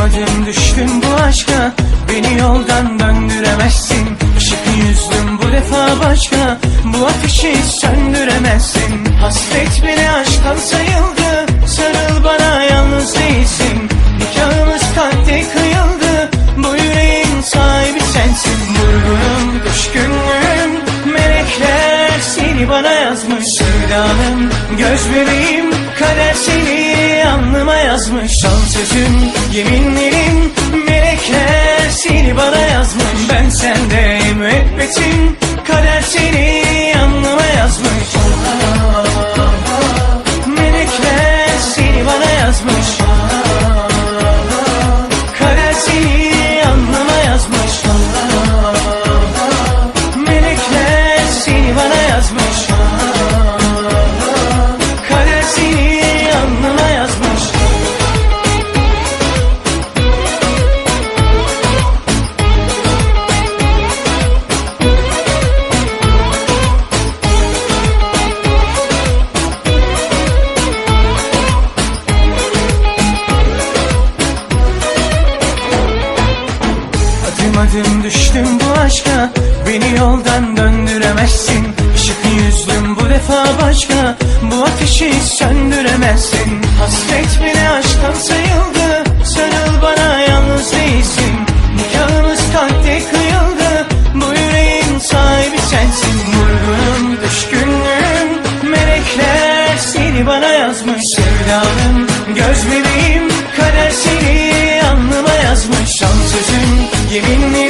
Yanmadım düştüm bu aşka. Beni yoldan döndüremezsin. Şıkı yüzdüm bu defa başka. Bu ateşi söndüremezsin. Hasret bile aşktan sayıldı. Sarıl bana yalnız değilsin. Nikahımız kalpte kıyıldı. Bu yüreğin sahibi sensin. Vurgunum düşkünlüğüm. Melekler seni bana yazmış. Sevdalım göz bebeğim. Kader seni alnıma yazmış. Son sözüm, yeminlerim Melekler seni bana yazmış. Ben sende Adım düştüm bu aşka. Beni yoldan döndüremezsin. Işık yüzlüm bu defa başka. Bu ateşi söndüremezsin. Hasret bile aşktan sayıldı. Sarıl bana yalnız değilsin. Nikahımız kalpte kıyıldı. Bu yüreğin sahibi sensin. Vurgunum düşkünlüğüm Melekler seni bana yazmış. Sevdalım göz bebeğim sözüm